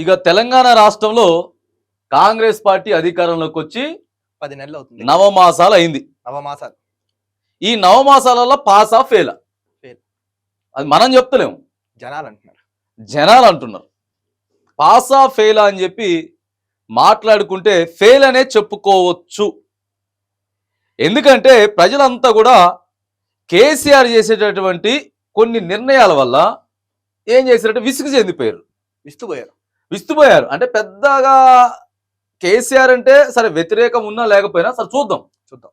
ఇక తెలంగాణ రాష్ట్రంలో కాంగ్రెస్ పార్టీ అధికారంలోకి వచ్చి పది నెలలు అవుతుంది. నవమాసాలు అయింది. నవమాసాలు. ఈ నవమాసాలలో పాస్ ఆఫ్ ఫెయిల్. Fail. అది మనం చెప్తలేము. జనాలు అంటున్నారు. జనాలు అంటున్నారు. పాస్ ఆఫ్ ఫెయిల్ అని చెప్పి మాట్లాడుకుంటే ఫెయిల్ అనే చెప్పుకోవచ్చు. ఎందుకంటే ప్రజలంతా కూడా కేసీఆర్ చేసేటటువంటి కొన్ని నిర్ణయాల వల్ల ఏం చేశారంటే విసుగు చెందిపోయారు. విస్తుపోయారు విస్తుపోయారు. అంటే పెద్దగా కేసీఆర్ అంటే సరే వ్యతిరేకం ఉన్నా లేకపోయినా సరే చూద్దాం చూద్దాం.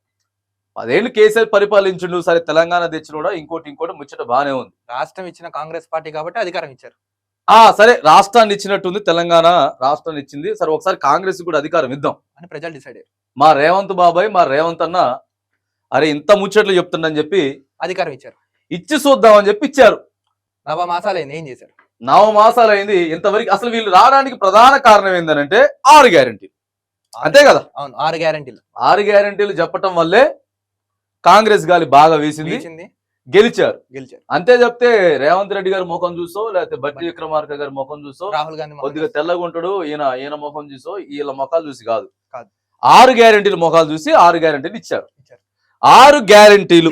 పదేళ్ళు కేసీఆర్ పరిపాలించిండు సరే తెలంగాణ తెచ్చిన కూడా ఇంకోటి ఇంకోటి ముచ్చట బాగానే ఉంది. రాష్ట్రం ఇచ్చిన కాంగ్రెస్ పార్టీ కాబట్టి అధికారం ఇచ్చారు. ఆ సరే రాష్ట్రాన్ని ఇచ్చినట్టుంది తెలంగాణ రాష్ట్రాన్ని ఇచ్చింది. సరే ఒకసారి కాంగ్రెస్ కూడా అధికారం ఇద్దాం. అని ప్రజలు డిసైడ్ అయ్యారు మా రేవంత్ బాబాయ్ మా రేవంత్ అన్న అరే ఇంత ముచ్చట్లు చెప్తుండని చెప్పి అధికారం ఇచ్చారు. ఇచ్చి చూద్దామని చెప్పి ఇచ్చారు. నవమాసాలు అయింది ఏం చేశారు? నవ మాసాలు అయింది. ఇంతవరకు అసలు వీళ్ళు రావడానికి ప్రధాన కారణం ఏంటంటే ఆరు గ్యారంటీ అంతే కదా? అవును ఆరు గ్యారంటీలు. ఆరు గ్యారంటీలు చెప్పటం వల్లే కాంగ్రెస్ గాలి బాగా వేసింది. గెలిచారు. గెలిచారు. అంతే చెప్తే రేవంత్ రెడ్డి గారి ముఖం చూసో లేకపోతే బట్టి విక్రమార్క గారి ముఖం చూసో రాహుల్ గాంధీ కొద్దిగా తెల్లగా ఉంటాడు ఈయన ఈయన ముఖం చూసో వీళ్ళ ముఖాలు చూసి కాదు. ఆరు గ్యారెంటీలు ముఖాలు చూసి ఆరు గ్యారెంటీలు ఇచ్చారు. ఆరు గ్యారెంటీలు.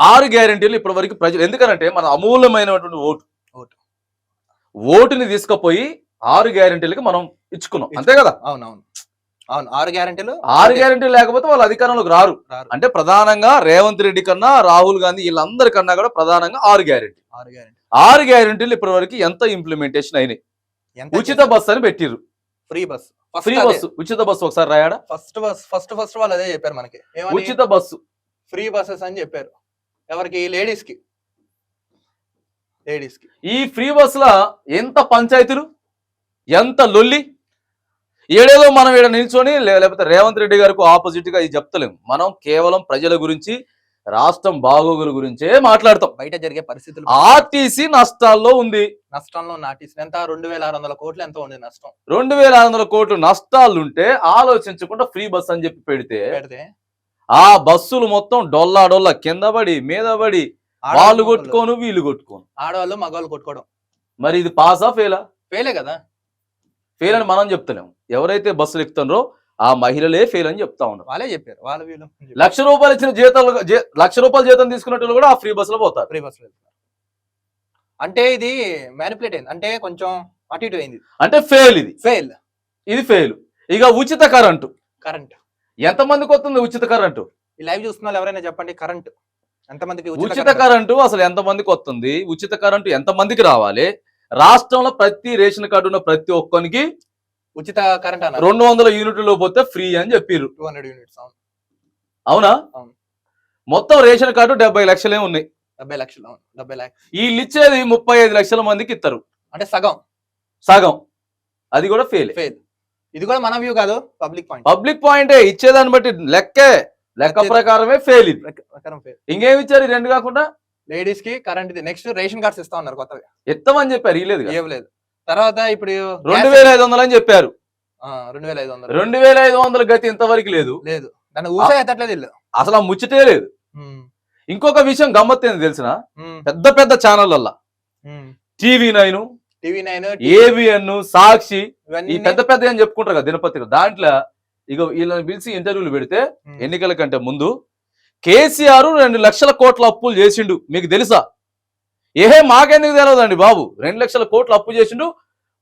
ఆరు గ్యారెంటీలు ఇప్పటి వరకు ప్రజలు ఎందుకనంటే మన అమూల్యమైనటువంటి ఓటు. ఓటుని తీసుకుపోయి ఆరు గ్యారెంటీలకి మనం ఇచ్చుకున్నాం. అంతే కదా? అవును అవును ఆరు గ్యారంటీలు ఆరు గ్యారెంటీలు లేకపోతే వాళ్ళు అధికారంలోకి రారు. అంటే ప్రధానంగా రేవంత్ రెడ్డి కన్నా రాహుల్ గాంధీ వీళ్ళందరికన్నా కూడా ప్రధానంగా ఆరు గ్యారెంటీ. ఆరు గ్యారంటీ. ఆరు గ్యారెంటీలు ఇప్పటి వరకు ఎంత ఇంప్లిమెంటేషన్ అయినాయి? ఉచిత బస్సు అని పెట్టిర్రు. Free bus free bus. ఉచిత బస్సు ఒకసారి రాయాడా? ఫస్ట్ బస్ ఫస్ట్ ఫస్ట్ వాళ్ళు అదే చెప్పారు మనకి. ఉచిత బస్సు. ఫ్రీ బస్సెస్ అని చెప్పారు. ఎవరికి? లేడీస్కి లేడీస్కి ఈ ఫ్రీ బస్సుల ఎంత పంచాయతీలు ఎంత లొల్లి ఏడేదో మనం ఇక్కడ నిల్చొని లేకపోతే రేవంత్ రెడ్డి గారికి ఆపోజిట్గా ఇది చెప్తలేము మనం కేవలం ప్రజల గురించి రాష్ట్రం బాగోగుల గురించే మాట్లాడతాం. బయట జరిగే పరిస్థితులు ఆర్టీసీ నష్టాల్లో ఉంది. నష్టంలో నాటిస్ ఎంత? రెండు వేల ఆరు వందల కోట్లు ఎంత ఉంది నష్టం? రెండు వేల ఐదు వందల కోట్లు నష్టాలుంటే ఆలోచించకుండా ఫ్రీ బస్ అని చెప్పి పెడితే పెడితే? ఆ బస్సులు మొత్తం డొల్లా డొల్లా కింద పడి మీద పడి వాళ్ళు కొట్టుకోను వీళ్ళు కొట్టుకోను. ఆడవాళ్ళు మగవాళ్ళు కొట్టుకోవడం. మరి ఇది పాసా ఫెయిలా ఫెయిలే కదా. ఫెయిల్ అని మనం చెప్తలేము ఎవరైతే బస్సులు ఎక్కుతున్నారో ఆ మహిళలే ఫెయిల్ అని చెప్తా ఉన్నారు. వాళ్ళే చెప్పారు వాళ్ళ వీళ్ళు. లక్ష రూపాయలు ఇచ్చిన జీతాలు లక్ష రూపాయలు జీతం తీసుకున్నట్టు కూడా ఆ ఫ్రీ బస్సులో పోతారు. ఫ్రీ బస్సులు అంటే ఇది మ్యానిపులేట్ అయింది అంటే కొంచెం అటు ఇటు అయింది. అంటే ఫెయిల్ ఇది. ఫెయిల్ ఇది ఫెయిల్ ఇక ఉచిత కరెంటు కరెంట్ ఎంతమందికి వస్తుంది ఉచిత కరెంటు ఈ లైవ్ చూస్తున్న వాళ్ళు ఎవరైనా చెప్పండి కరెంట్ ఎంతమందికి ఉచిత కరెంటు? అసలు ఎంతమందికి వస్తుంది? ఉచిత కరెంటు ఎంతమందికి రావాలి? రాష్ట్రంలో ప్రతి రేషన్ కార్డు ఉన్న ప్రతి ఒక్కరికి ఉచిత కరెంట్ రెండు వందల యూనిట్లు పోతే ఫ్రీ అని చెప్పిర్రు. టూ హండ్రెడ్ యూనిట్స్ అవును. మొత్తం రేషన్ కార్డు డెబ్బై లక్షలే ఉన్నాయి. డెబ్బై లక్షలు డెబ్బై లక్షలు వీళ్ళు ఇచ్చేది ముప్పై ఐదు లక్షల మందికి ఇస్తారు అంటే సగం. సగం. అది కూడా ఫెయిల్ ఫెయిల్ ఇది కూడా మన వ్యూ కాదు పబ్లిక్ పాయింట్ పబ్లిక్ పాయింటే ఇచ్చేదాన్ని బట్టి లెక్కే. లెక్క ప్రకారమే ఫెయిల్ ఇది. ప్రకారం ఫెయిల్ ఇంకేం ఇచ్చారు రెండు కాకుండా? లేడీస్కి కరెంట్ నెక్స్ట్ రేషన్ కార్డ్స్ ఇస్తా ఉన్నారు కొత్తగా. ఎత్తమని చెప్పారు ఇలేదు ఏం లేదు తర్వాత ఇప్పుడు రెండు వేల ఐదు వందలు అని చెప్పారు. రెండు వేల ఐదు వందలు. రెండు వేల ఐదు వందల గతి ఇంతవరకు లేదు. లేదు. దాన్ని ఊసే ఎత్తట్లేదు ఇల్లు అసలు ఆ ముచ్చటే లేదు. ఇంకొక విషయం గమ్మత్తేంది తెలిసిన? ఉమ్, పెద్ద పెద్ద ఛానళ్ళల్లా. TV nine TV nine ABN Sakshi ఈ ఇవన్నీ పెద్ద పెద్ద అని చెప్పుకుంటారు కదా దినపత్రిక దాంట్లో ఇక వీళ్ళని పిలిచి ఇంటర్వ్యూలు పెడితే ఎన్నికల కంటే ముందు కేసీఆర్ రెండు లక్షల కోట్ల అప్పులు చేసిండు. మీకు తెలుసా? ఏహే మాకెందుకు తెలియదండి బాబు? రెండు లక్షల కోట్ల అప్పు చేసిండు.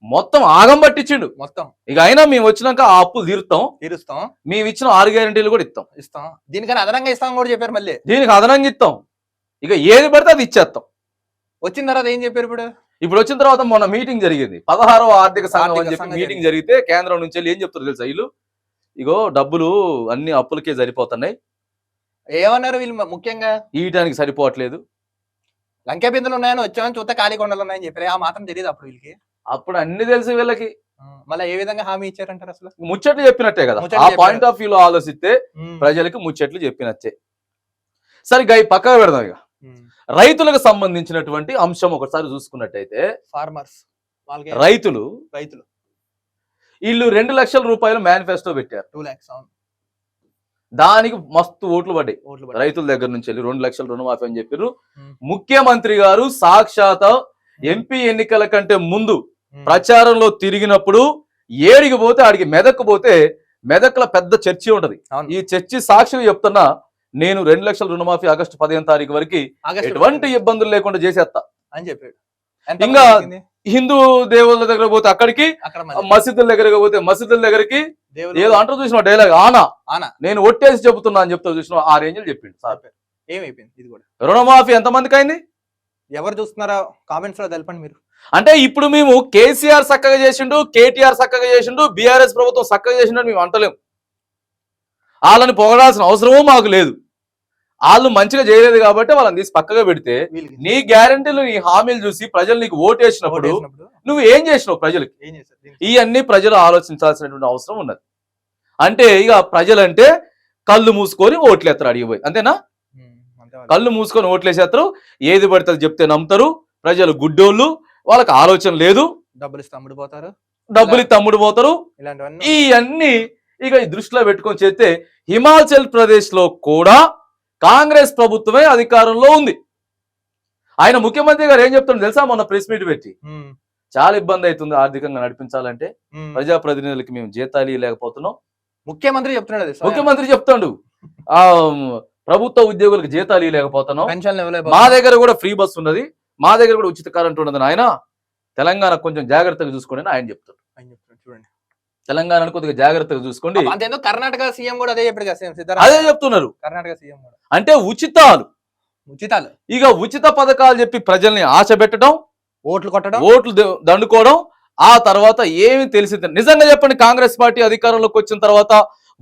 మొత్తం ఆగం పట్టించిండు. మొత్తం. ఇక అయినా మేము వచ్చినాక ఆ అప్పులు తీరుతాం తీరుస్తాం. మేము ఇచ్చిన ఆరు గ్యారెంటీలు కూడా ఇస్తాం. ఇస్తాం. దీనికన్నా అదనంగా ఇస్తాం కూడా చెప్పారు మళ్ళీ. దీనికి అదనంగా ఇస్తాం. ఇక ఏది పడితే అది ఇచ్చేస్తాం. వచ్చిన తర్వాత ఏం చెప్పారు ఇప్పుడు? ఇప్పుడు వచ్చిన తర్వాత మొన్న మీటింగ్ జరిగింది. పదహారవ ఆర్థిక సంఘం అని చెప్పి మీటింగ్ జరిగితే కేంద్రం నుంచి వెళ్ళి ఏం చెప్తారు తెలుసా వీళ్ళు? ఇగో డబ్బులు అన్ని అప్పులకే సరిపోతున్నాయి. ఏమన్నారు వీళ్ళు ముఖ్యంగా? ఈయటానికి సరిపోవట్లేదు. లంకే బిందులు ఉన్నాయని వచ్చామని చూస్తే ఖాళీ కొండలు ఉన్నాయని చెప్పారు. ఆ మాత్రం తెలియదు అప్పుడు వీళ్ళకి. అప్పుడు అన్ని తెలిసి వీళ్ళకి. మళ్ళీ ఏ విధంగా హామీ ఇచ్చారంటారు అసలు? ముచ్చట్లు చెప్పినట్టే కదా. ఆ. పాయింట్ ఆఫ్ వ్యూలో ఆలోచిస్తే ప్రజలకు ముచ్చట్లు చెప్పినట్టే. సరే ఈ పక్కన పెడదాం ఇక. రైతులకు సంబంధించినటువంటి అంశం ఒకసారి చూసుకున్నట్టయితే ఫార్మర్స్ రైతులు రైతులు. వీళ్ళు రెండు లక్షల రూపాయలు మేనిఫెస్టో పెట్టారు టూ ల్యాక్స్ అవును దానికి మస్తు ఓట్లు పడ్డాయి. రైతుల దగ్గర నుంచి వెళ్ళి రెండు లక్షల రుణమాఫీ అని చెప్పారు ఉమ్. ముఖ్యమంత్రి గారు సాక్షాత్ ఎంపీ ఎన్నికల కంటే ముందు ఉమ్. ప్రచారంలో తిరిగినప్పుడు ఏడికి పోతే ఆడికి మెదక్కు పోతే మెదక్ల పెద్ద చర్చి ఉంటది. ఈ చర్చి సాక్షిగా చెప్తున్నా నేను రెండు లక్షల రుణమాఫీ ఆగస్టు పదిహేను తారీఖు వరకు ఎటువంటి ఇబ్బందులు లేకుండా చేసేస్తా అని చెప్పాడు ఇంకా-? హిందూ దేవుళ్ళ దగ్గర పోతే అక్కడికి మసీదుల దగ్గరకు పోతే మసీదుల దగ్గరికి ఏదో అంటారు చూసిన డైలాగ్ ఆనా. ఆనా. నేను ఒట్టేసి చెబుతున్నా అని చెప్తా చూసిన ఆ రేంజ్లు చెప్పిండు సార్. ఏమైపోయింది? ఇది కూడా. రుణమాఫీ ఎంతమందికి అయింది? ఎవరు చూస్తున్నారో కామెంట్స్లో తెలపండి మీరు. అంటే ఇప్పుడు మేము కేసీఆర్ చక్కగా చేసిండు కేటీఆర్ చక్కగా చేసిండు బీఆర్ఎస్ ప్రభుత్వం చక్కగా చేసిండు అని మేము అంటలేం. వాళ్ళని పొగడాల్సిన అవసరమూ మాకు లేదు. వాళ్ళు మంచిగా చేయలేదు కాబట్టి వాళ్ళని తీసి పక్కగా పెడితే నీ గ్యారంటీలు నీ హామీలు చూసి ప్రజలు నీకు ఓటేసినప్పుడు ఓటేసినప్పుడు నువ్వు ఏం చేసినావు ప్రజలకి? ఇవన్నీ ప్రజలు ఆలోచించాల్సినటువంటి అవసరం ఉన్నది. అంటే ఇక ప్రజలంటే కళ్ళు మూసుకొని ఓట్లేస్తారు అడిగిపోయి అంతేనా. కళ్ళు మూసుకొని ఓట్లేసేస్తారు ఏది పడితే చెప్తే నమ్ముతారు. ప్రజలు గుడ్డోళ్ళు వాళ్ళకి ఆలోచన లేదు. డబ్బులు ఇస్తే అమ్ముడు పోతారు. డబ్బులు తమ్ముడు పోతారు. ఇలాంటివన్నీ ఇవన్నీ ఇక ఈ దృష్టిలో పెట్టుకొని చేస్తే హిమాచల్ ప్రదేశ్లో కూడా కాంగ్రెస్ ప్రభుత్వమే అధికారంలో ఉంది. ఆయన ముఖ్యమంత్రి గారు ఏం చెప్తుండో తెలుసా? మొన్న ప్రెస్ మీట్ పెట్టి. చాలా ఇబ్బంది అవుతుంది ఆర్థికంగా నడిపించాలంటే. ప్రజాప్రతినిధులకి మేము జీతాలు లేకపోతున్నాం ముఖ్యమంత్రి చెప్తున్నాడు. ముఖ్యమంత్రి చెప్తాడు. ఆ ప్రభుత్వ ఉద్యోగులకు జీతాలు ఇవ్వలేకపోతున్నాం. మా. దగ్గర కూడా ఫ్రీ బస్ ఉన్నది. మా దగ్గర కూడా ఉచిత కరెంట్ ఉన్నది ఆయన తెలంగాణ కొంచెం జాగ్రత్తగా చూసుకోండి ఆయన చెప్తాడు. తెలంగాణను కొద్దిగా జాగ్రత్తగా చూసుకోండి. అంతేందో కర్ణాటక సీఎం కూడా అదే చెప్పాడు కదా సీఎం అదే సిద్ధరామయ్య చెప్తున్నారు. కర్ణాటక సీఎం కూడా. అంటే ఉచితాలు. ఉచితాలు. ఇక ఉచిత పథకాలు చెప్పి ప్రజల్ని ఆశ పెట్టడం ఓట్లు కొట్టడం. ఓట్లు దండుకోవడం ఆ తర్వాత ఏమి తెలిసింది నిజంగా చెప్పండి కాంగ్రెస్ పార్టీ అధికారంలోకి వచ్చిన తర్వాత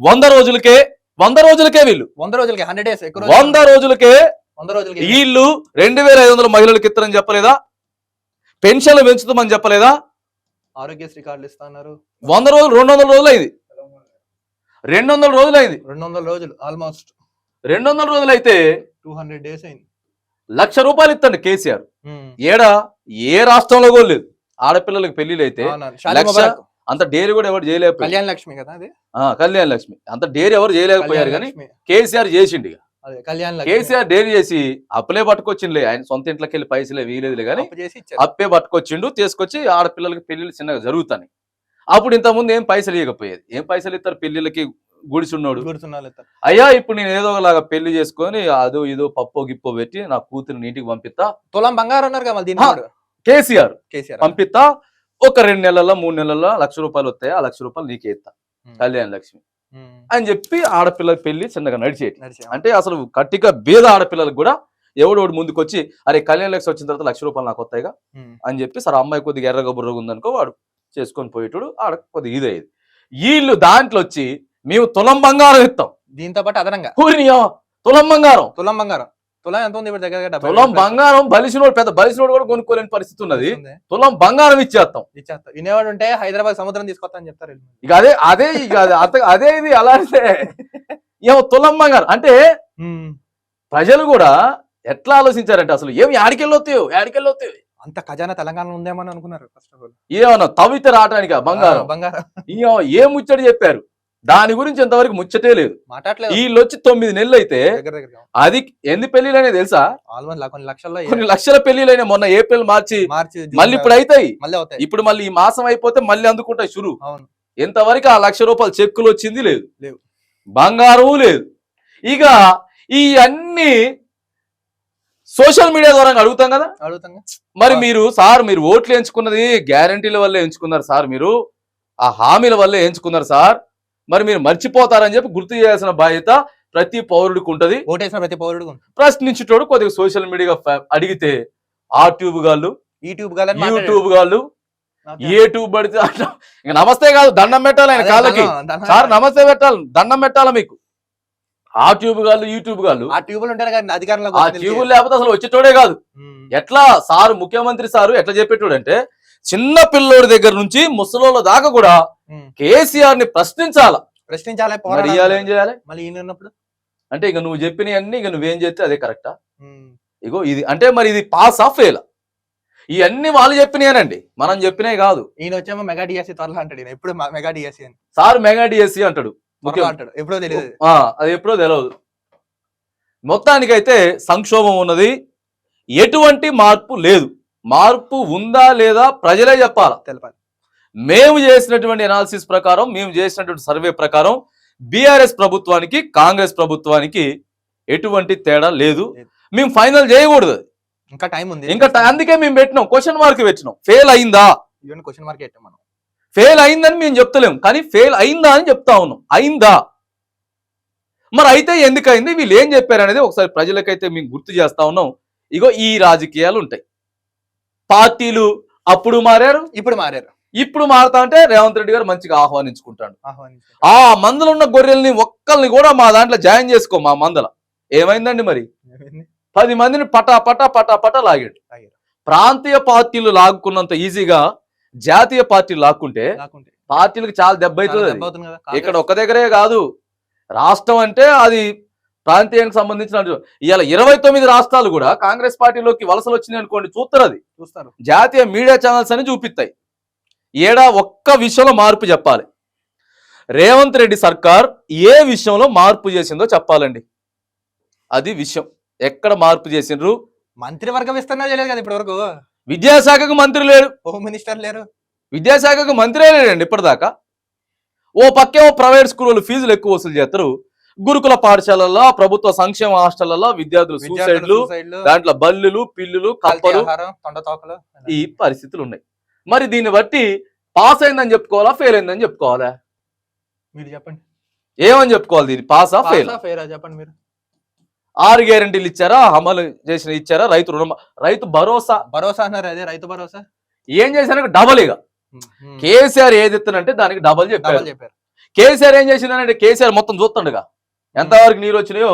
వంద రోజులకే వంద రోజులకే వీళ్ళు. వంద రోజులకి హండ్రెడ్ డేస్. వంద రోజులకే వంద రోజులకి. వీళ్ళు రెండు వేల ఐదు వందల మహిళలకు ఇస్తారని చెప్పలేదా? పెన్షన్లు పెంచుతామని చెప్పలేదా? ఆరోగ్యశ్రీ కార్డులు ఇస్తున్నారు వంద రోజులు రెండు వందల రోజులు అయింది. రెండు వందల రోజులు అయింది. రెండు వందల రోజులు ఆల్మోస్ట్ రెండు వందల రోజులు అయితే టూ హండ్రెడ్ డేస్ అయింది. లక్ష రూపాయలు ఇస్తండి కేసీఆర్. ఉమ్. ఏడా? ఏ రాష్ట్రంలో కూడా లేదు. ఆడపిల్లలకు పెళ్ళిళ్ళు అయితే. అంత డేరీ కూడా ఎవరు చేయలేకపోయారు. కళ్యాణ లక్ష్మి కదా అది? కళ్యాణ లక్ష్మి. అంత డేరీ ఎవరు చేయలేకపోయారు కానీ. కేసీఆర్ చేసిండు ఇక. కళ్యాణ. కేసీఆర్ డేరీ చేసి అప్పులే పట్టుకొచ్చిండులే ఆయన సొంత ఇంట్లోకి వెళ్ళి పైసలే వీలేదులే కానీ అప్పు పట్టుకొచ్చిండు తీసుకొచ్చి ఆడపిల్లలకి పెళ్ళిళ్ళు చిన్నగా జరుగుతాయి అప్పుడు ఇంతకుముందు ఏం పైసలు ఇవ్వకపోయేది ఏం పైసలు ఇస్తారు పెళ్ళిళ్ళకి గుడిసున్నాడు. అయ్యా ఇప్పుడు నేను ఏదో ఒకలాగా పెళ్ళి చేసుకొని అదో ఇదో పప్పో గిప్పో పెట్టి నా కూతురిని ఇంటికి పంపిస్తా తులం బంగారం. కూడా. కేసీఆర్ కేసీఆర్ పంపిస్తా ఒక రెండు నెలల్లో మూడు నెలల్లో లక్ష రూపాయలు వస్తాయి ఆ లక్ష రూపాయలు నీకే ఇస్తా ఉమ్. కళ్యాణ లక్ష్మి. అని చెప్పి ఆడపిల్ల పెళ్ళి చిన్నగా నడిచేటి. నడిచాం. అంటే అసలు కట్టిక బీద ఆడపిల్లలకు కూడా ఎవడోడు ముందుకు వచ్చి అరే కళ్యాణ లక్ష్మి వచ్చిన తర్వాత లక్ష రూపాయలు నాకు వస్తాయిగా. అని చెప్పి సరే అమ్మాయి కొద్దిగా ఎర్రగా బుర్రగా ఉందనుకో వాడు చేసుకొని పోయేటోడు ఆడ కొద్దిగా ఇదయ్యేది. వీళ్ళు దాంట్లో వచ్చి మేము తులం బంగారం ఇస్తాం దీంతో పాటు అదనంగా. తులం బంగారం. తులం బంగారం. తులం ఎంత ఉంది ఇప్పుడు దగ్గర తులం బంగారం బలిసినోడు పెద్ద బలిసినోడు కూడా కొనుక్కోలేని పరిస్థితి ఉన్నది. తులం బంగారం ఇచ్చేస్తాం. ఇచ్చేస్తా. వినేవాడు ఉంటే హైదరాబాద్ సముద్రం తీసుకొస్తా అని చెప్తారు. ఇక అదే అదే ఇక అదే ఇది అలాంటిదే ఏమో తులం బంగారం. అంటే. ప్రజలు కూడా ఎట్లా ఆలోచించారంటే అసలు ఏమి యాడికెళ్ళొస్తాయో యాడికెళ్ళొస్తాయో అంత ఖజానా తెలంగాణలో ఉందేమని అనుకున్నారు ఫస్ట్ ఆఫ్ ఆల్ ఏమన్నా తవ్వితే రావటానికి బంగారం? బంగారం. ఏ చెప్పారు? దాని గురించి ఇంతవరకు ముచ్చటే లేదు. వీళ్ళు వచ్చి తొమ్మిది నెలలు అయితే అది ఎన్ని పెళ్ళిలనే తెలుసా? ఆల్మోస్ట్ కొన్ని లక్షల పెళ్ళిలైన మొన్న ఏప్రిల్ మార్చి. మళ్ళీ ఇప్పుడు అవుతాయి. ఇప్పుడు మళ్ళీ ఈ మాసం అయిపోతే మళ్ళీ అందుకుంటాయి షురు. అవును. ఇంతవరకు ఆ లక్ష రూపాయలు చెక్కులు వచ్చింది లేదు. బంగారం లేదు. ఇక ఈ అన్ని సోషల్ మీడియా ద్వారా అడుగుతాం కదా? అడుగుతాంగా మరి. మీరు సార్ మీరు ఓట్లు ఎంచుకున్నది గ్యారంటీల వల్లే ఎంచుకున్నారు సార్ మీరు. ఆ హామీల వల్లే ఎంచుకున్నారు సార్. మరి మీరు మర్చిపోతారని చెప్పి గుర్తు చేయాల్సిన బాధ్యత ప్రతి పౌరుడికి ఉంటది. ఓటేసిన ప్రతి పౌరుడు ప్రశ్నించేటోడు కొద్దిగా సోషల్ మీడియా అడిగితే ఆ ట్యూబ్ గాళ్ళు యూట్యూబ్ యూట్యూబ్ గాళ్ళు ఏ ట్యూబ్ పడితే. ఇక నమస్తే కాదు దండం పెట్టాలి ఆయన కాళ్ళకి. సార్ నమస్తే పెట్టాలి దండం పెట్టాలి మీకు? ఆ ట్యూబ్ గాళ్ళు యూట్యూబ్ గాళ్ళు ఆ ట్యూబులు ఉంటారు కానీ అధికారంలో ఆ ట్యూబ్ లేకపోతే అసలు వచ్చేటోడే కాదు. ఎట్లా సారు ముఖ్యమంత్రి సారు ఎట్లా చెప్పేటోడు అంటే చిన్న పిల్లోడి దగ్గర నుంచి ముసలోళ్ళ దాకా కూడా కేసీఆర్ని ప్రశ్నించాల. ప్రశ్నించాలి పోరాడాలి. ఏం చేయాలి? మళ్ళీ ఈయన ఉన్నప్పుడు? అంటే ఇక నువ్వు చెప్పినవన్నీ ఇక నువ్వేం చేస్తే అదే కరెక్టా. ఇగో ఇది అంటే మరి ఇది పాస్ ఆఫ్ ఫెయిల్. ఇవన్నీ వాళ్ళు చెప్పినాయనండి. మనం చెప్పినవి కాదు. ఈయన వచ్చేమో మెగా డిఎస్సి త్వరలో అంటాడు ఎప్పుడు మెగా డిఎస్సి అని. సార్ మెగా డిఎస్సి అంటాడు. అంటాడు. ఎప్పుడో తెలియదు అది ఎప్పుడో తెలియదు మొత్తానికైతే సంక్షోభం ఉన్నది. ఎటువంటి మార్పు లేదు. మార్పు ఉందా లేదా ప్రజలే చెప్పాలి? తెలపాలి. మేము చేసినటువంటి అనాలిసిస్ ప్రకారం మేము చేసినటువంటి సర్వే ప్రకారం బీఆర్ఎస్ ప్రభుత్వానికి కాంగ్రెస్ ప్రభుత్వానికి ఎటువంటి తేడా లేదు. మేము ఫైనల్ చేయకూడదు. ఇంకా టైం ఉంది. ఇంకా అందుకే మేము పెట్టినాం క్వశ్చన్ మార్క్ పెట్టినాం. ఫెయిల్ అయిందా? క్వశ్చన్ మార్క్ పెట్టాం మనం. ఫెయిల్ అయిందని మేము చెప్తలేం కానీ ఫెయిల్ అయిందా అని చెప్తా ఉన్నాం. అయిందా? మరి అయితే ఎందుకు అయింది వీళ్ళు ఏం చెప్పారు అనేది ఒకసారి ప్రజలకైతే మేము గుర్తు చేస్తా ఉన్నాం. ఇగో ఈ రాజకీయాలు ఉంటాయి. పార్టీలు అప్పుడు మారారు? ఇప్పుడు మారారు. ఇప్పుడు మారుతా అంటే రేవంత్ రెడ్డి గారు మంచిగా ఆహ్వానించుకుంటాడు. ఆ మందలో ఉన్న గొర్రెల్ని ఒక్కల్ని కూడా మా దాంట్లో జాయిన్ చేసుకో మా మందల. ఏమైందండి మరి? పది మందిని పటా పటా పటా పటా లాగాడు. ప్రాంతీయ పార్టీలు లాక్కున్నంత ఈజీగా జాతీయ పార్టీలు లాక్కుంటే పార్టీలకు చాలా దెబ్బ అవుతుంది. ఇక్కడ ఒక్క దగ్గరే కాదు. రాష్ట్రం అంటే అది ప్రాంతీయానికి సంబంధించిన ఇవాళ ఇరవై తొమ్మిది రాష్ట్రాలు కూడా కాంగ్రెస్ పార్టీలోకి వలసలు వచ్చినాయి అనుకోండి చూస్తారు అది. చూస్తారు. జాతీయ మీడియా ఛానల్స్ అని చూపిస్తాయి ఏడా ఒక్క విషయంలో మార్పు చెప్పాలి. రేవంత్ రెడ్డి సర్కార్ ఏ విషయంలో మార్పు చేసిందో చెప్పాలండి. అది విషయం. ఎక్కడ మార్పు చేసిండ్రు? మంత్రివర్గ విస్తరణ చేయలేదు కదా ఇప్పటి వరకు విద్యాశాఖకు మంత్రి లేడు. హోమ్ మినిస్టర్ లేరు. విద్యాశాఖకు మంత్రే లేడండి ఇప్పటిదాకా. ఓ పక్కేమో ప్రైవేట్ స్కూళ్ళు ఫీజులు ఎక్కువ వసూలు చేస్తారు గురుకుల పాఠశాలల్లో ప్రభుత్వ సంక్షేమ హాస్టళ్ళలో విద్యార్థులు సూసైడ్లు దాంట్లో బల్లులు పిల్లులు కప్పలు ఆహారం తొండ తోకలు ఈ పరిస్థితులు ఉన్నాయి. మరి దీన్ని బట్టి పాస్ అయిందని చెప్పుకోవాలా ఫెయిల్ అయిందని చెప్పుకోవాలా? మీరు చెప్పండి. ఏమని చెప్పుకోవాలి దీన్ని? పాసా ఫెయిల్? చెప్పండి మీరు. ఆరు గ్యారెంటీలు ఇచ్చారా అమలు చేసిన ఇచ్చారా రైతు రుణ రైతు భరోసా? భరోసా అన్నారు అదే రైతు భరోసా? ఏం చేశారు? డబల్ ఇక. కేసీఆర్ ఏది ఎత్తునంటే దానికి డబల్ చెప్పారు. డబల్ చెప్పారు. కేసీఆర్ ఏం చేసిందంటే కేసీఆర్ మొత్తం చూస్తుండగా. ఎంతవరకు నీరు వచ్చినాయో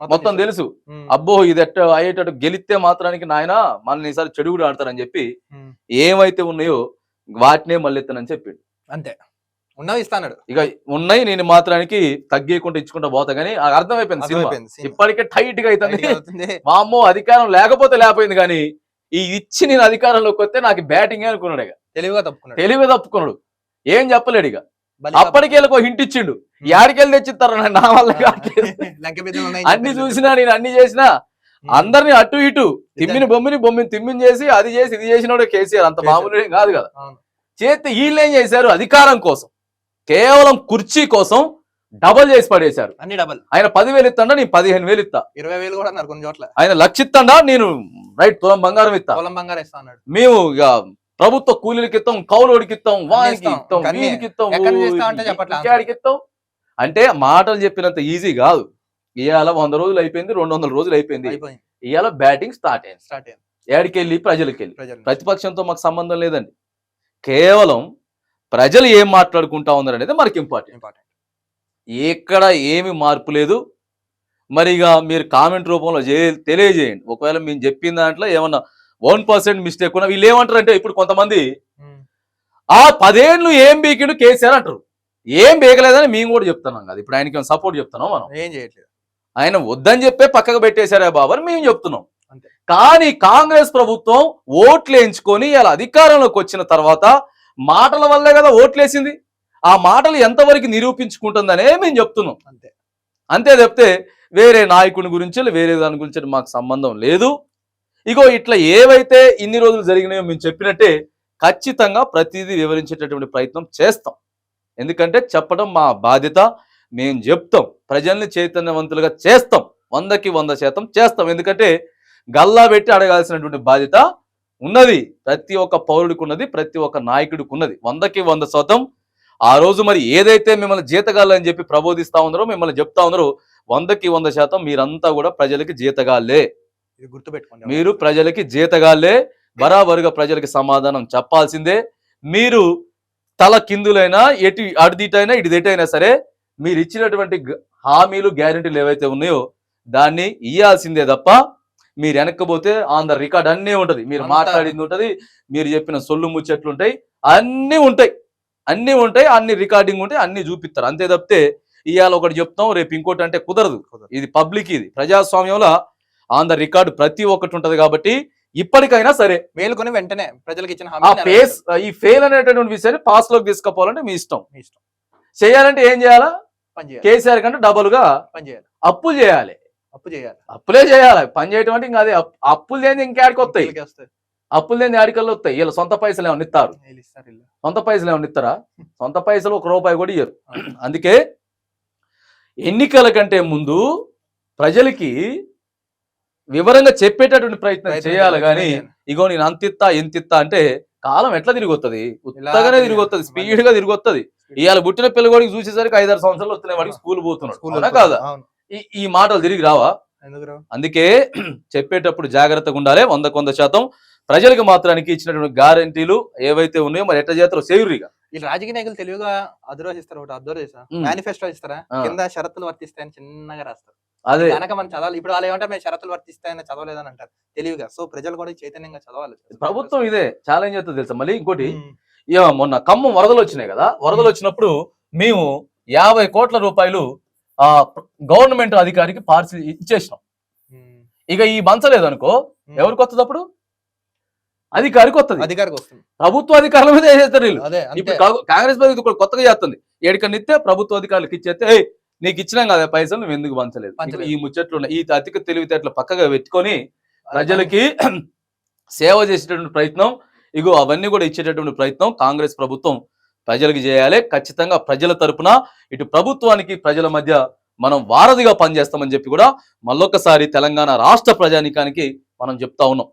మొత్తం తెలుసు. అబ్బో ఇది ఎట్ట అయ్యేటట్టు గెలిస్తే మాత్రానికి నాయన మన ఈసారి చెడు కూడా ఆడతారని చెప్పి ఏమైతే ఉన్నాయో వాటినే మళ్ళీ ఎత్తానని చెప్పిండు. అంతే. ఉన్నవి ఇస్తాడు ఇక ఉన్నాయి నేను మాత్రానికి తగ్గేయకుండా ఇచ్చుకుంటా పోతా కానీ అర్థమైపోయింది సినిమా. ఇప్పటికే టైట్గా అవుతుంది. మా అమ్మో అధికారం లేకపోతే లేకపోయింది కానీ ఈ ఇచ్చి నేను అధికారంలోకి వస్తే నాకు బ్యాటింగ్ అనుకున్నాడు ఇక. తెలివిగా తప్పుకున్నాడు. తెలివి తప్పుకున్నాడు. ఏం చెప్పలేడు ఇక. బలి అప్పటికే వీళ్ళకి ఒక హింట్ ఇచ్చిండు. ఉమ్. యాడికెళ్ళి తెచ్చిస్తారు నా వల్ల అన్ని చూసినా నేను అన్ని చేసినా ఉమ్, అందరిని అటు ఇటు తిమ్మిని బొమ్మిని బొమ్మిని తిమ్మిని చేసి అది చేసి ఇది చేసినోడే కేసీఆర్. అంత. మామూలు కాదు కదా. చేస్తే వీళ్ళు ఏం చేశారు? అధికారం కోసం కేవలం కుర్చీ కోసం డబల్ చేసి పడేశారు. అన్ని డబల్. ఆయన పదివేలు ఇస్తాడా? నేను పదిహేను వేలు ఇస్తా. ఇరవై వేలు కూడా అన్నారు కొన్ని చోట్ల. ఆయన లక్ష ఇస్తాడా? నేను రైట్ తులం బంగారం ఇస్తా. పొలం బంగారం ఇస్తా అన్నాడు. మేము ఇక ప్రభుత్వ కూలీలకి ఇస్తాం కౌలోడికి ఇస్తాం వానికి ఇస్తాం. వీనికి ఇస్తాం అంటే మాటలు చెప్పినంత ఈజీ కాదు. ఇవాళ వంద రోజులు అయిపోయింది రెండు వందల రోజులు అయిపోయింది. ఇవాళ బ్యాటింగ్ స్టార్ట్ అయింది. స్టార్ట్ అయింది. ఏడికెళ్ళి ప్రజలకి. వెళ్ళి ప్రతిపక్షంతో మాకు సంబంధం లేదండి. కేవలం ప్రజలు ఏం మాట్లాడుకుంటా ఉన్నారు అనేది మనకి ఇంపార్టెంట్. ఇంపార్టెంట్. ఎక్కడ ఏమి మార్పు లేదు. మరి ఇక మీరు కామెంట్ రూపంలో తెలియజేయండి. ఒకవేళ మేము చెప్పిన దాంట్లో ఏమన్నా వన్ పర్సెంట్ మిస్టేక్ ఉన్నా వీళ్ళు ఏమంటారు అంటే ఇప్పుడు కొంతమంది ఆ పదేళ్ళు ఏం బీకిడు కేసీఆర్ అంటారు. ఏం బీకలేదని మేము కూడా చెప్తున్నాం కదా. ఇప్పుడు ఆయనకి సపోర్ట్ చెప్తున్నాం మనం? ఏం చేయట్లేదు. ఆయన వద్దని చెప్పే పక్కకు పెట్టేశారే బాబు అని మేము చెప్తున్నాం. కానీ కాంగ్రెస్ ప్రభుత్వం ఓట్లు వేయించుకొని ఇలా అధికారంలోకి వచ్చిన తర్వాత మాటల వల్లే కదా ఓట్లేసింది. ఆ మాటలు ఎంతవరకు నిరూపించుకుంటుందనే మేము చెప్తున్నాం. అంతే. అంతే చెప్తే వేరే నాయకుని గురించి వేరే దాని గురించి మాకు సంబంధం లేదు. ఇగో ఇట్లా ఏవైతే ఇన్ని రోజులు జరిగినాయో మేము చెప్పినట్టే ఖచ్చితంగా ప్రతిదీ వివరించేటటువంటి ప్రయత్నం చేస్తాం. ఎందుకంటే చెప్పడం మా బాధ్యత మేము చెప్తాం ప్రజల్ని చైతన్యవంతులుగా చేస్తాం వందకి వంద శాతం చేస్తాం. ఎందుకంటే గల్లా పెట్టి అడగాల్సినటువంటి బాధ్యత ఉన్నది ప్రతి ఒక్క పౌరుడికి ఉన్నది ప్రతి ఒక్క నాయకుడికి ఉన్నది వందకి వంద శాతం ఆ రోజు మరి ఏదైతే మిమ్మల్ని జీతగాలని చెప్పి ప్రబోధిస్తా ఉన్నారో మిమ్మల్ని చెప్తా ఉన్నారో వందకి వంద శాతం మీరంతా కూడా ప్రజలకి జీతగాళ్ళే. ఇది గుర్తుపెట్టుకోండి మీరు ప్రజలకి జీతగాళ్ళే బరాబరుగా ప్రజలకి సమాధానం చెప్పాల్సిందే. మీరు తల కిందులైనా ఎటు అడిదిటైనా ఇటుదిటైనా సరే మీరు ఇచ్చినటువంటి హామీలు గ్యారెంటీలు ఏవైతే ఉన్నాయో దాన్ని ఇయ్యాల్సిందే తప్ప మీరు వెనక్కపోతే ఆన్ ద రికార్డ్ అన్నీ ఉంటది. మీరు మాట్లాడింది ఉంటది మీరు చెప్పిన సొల్లు ముచ్చట్లు ఉంటాయి అన్నీ ఉంటాయి. అన్నీ ఉంటాయి అన్ని రికార్డింగ్ ఉంటాయి అన్ని చూపిస్తారు. అంతే తప్పితే ఇవాళ ఒకటి చెప్తాం రేపు ఇంకోటి అంటే కుదరదు. ఇది పబ్లిక్ ఇది. ప్రజాస్వామ్యంలో ఆన్ ద రికార్డు ప్రతి ఒక్కటి ఉంటది కాబట్టి ఇప్పటికైనా సరే మేలుకొని వెంటనే ప్రజలకు ఇచ్చిన ఆ హామీ ఫేస్ ఈ ఫెయిల్ అనేటటువంటి విషయాన్ని పాస్లోకి తీసుకుపోవాలంటే మీ ఇష్టం. మీ ఇష్టం. చేయాలంటే ఏం చేయాలా? కేసీఆర్ కంటే డబుల్గా పని చేయాలి. అప్పులు చేయాలి. అప్పు చేయాలి. అప్పులే చేయాలి. పని చేయటం అంటే ఇంకా అదే అప్- అప్పులు లేని ఇంకేడికి వస్తాయి. అప్పులు లేని ఆడికల్లో వస్తాయి? వీళ్ళ సొంత పైసలు ఏమన్నా ఇస్తారు. సొంత పైసలు ఏమన్నా ఇస్తారా? సొంత పైసలు ఒక రూపాయి కూడా ఇయ్యరు. అందుకే ఎన్నికల కంటే ముందు ప్రజలకి వివరంగా చెప్పేటటువంటి ప్రయత్నం చేయాలి కానీ. ఇగో నేను అంతిత్తా ఎంతిత్తా అంటే కాలం ఎట్లా తిరిగి వస్తుంది ఇలా ఉత్తగానే తిరిగి తిరిగి వస్తుంది వస్తుంది. స్పీడ్గా తిరిగి వస్తుంది ఇవాళ పుట్టిన పిల్లగోడికి చూసేసరికి ఐదారు సంవత్సరాలు వస్తున్నాయి వాడికి స్కూల్ పోతున్నాడు. కాదా? ఈ మాటలు తిరిగి రావా? అందుకే చెప్పేటప్పుడు జాగ్రత్తగా ఉండాలి. వంద శాతం ప్రజలకు మాత్రానికి ఇచ్చినటువంటి గ్యారంటీలు ఏవైతే ఉన్నాయో మరి ఎట్లా చేస్తారో సేవురిగా వీళ్ళు రాజకీయ నాయకులు తెలివిగా అబ్జర్వ్ చేస్తారు. ఒకటి ఉమ్. మేనిఫెస్టో ఇస్తారా. కింద షరతులు వర్తిస్తాయని చిన్నగా రాస్తారు. అదే కనుక మనం చదవాలి. ఇప్పుడు వాళ్ళు ఏమంటారు మేము షరతులు వర్తిస్తాయని చదవలేదని అంటారు. తెలివిగా. సో ప్రజలు కూడా చైతన్యంగా చదవాలి. ప్రభుత్వం ఇదే ఛాలెంజ్ చేస్తుంది తెలుసా? మళ్ళీ ఇంకోటి మొన్న ఖమ్మం వరదలు వచ్చినాయి కదా? వరదలు వచ్చినప్పుడు మేము యాభై కోట్ల రూపాయలు ఆ గవర్నమెంట్ అధికారికి పార్సిల్ ఇచ్చేసినాం. ఇక ఈ మంచలేదు అనుకో. ఎవరికి వస్తుంది అప్పుడు? అధికారికి వస్తుంది. అధికారికి వస్తుంది. ప్రభుత్వ అధికారుల మీద వేసేస్తారు వీళ్ళు. ఇప్పుడు కాంగ్రెస్ పార్టీ ఇప్పుడు కొత్తగా చేస్తుంది. ఏడికన్నా ఇస్తే ప్రభుత్వ అధికారులకు ఇచ్చేస్తే "ఏయ్, నీకు ఇచ్చినాం కదా పైసలు నువ్వు ఎందుకు పంచలేదు. ఈ ముచ్చట్లు ఉన్నాయి. ఈ అధిక తెలివితేటలు పక్కగా పెట్టుకొని ప్రజలకి సేవ చేసేటటువంటి ప్రయత్నం ఇగో అవన్నీ కూడా ఇచ్చేటటువంటి ప్రయత్నం కాంగ్రెస్ ప్రభుత్వం ప్రజలకు చేయాలి ఖచ్చితంగా ప్రజల తరపున ఇటు ప్రభుత్వానికి ప్రజల మధ్య మనం వారధిగా పనిచేస్తామని చెప్పి కూడా మళ్ళొకసారి తెలంగాణ రాష్ట్ర ప్రజానికానికి మనం చెప్తా ఉన్నాం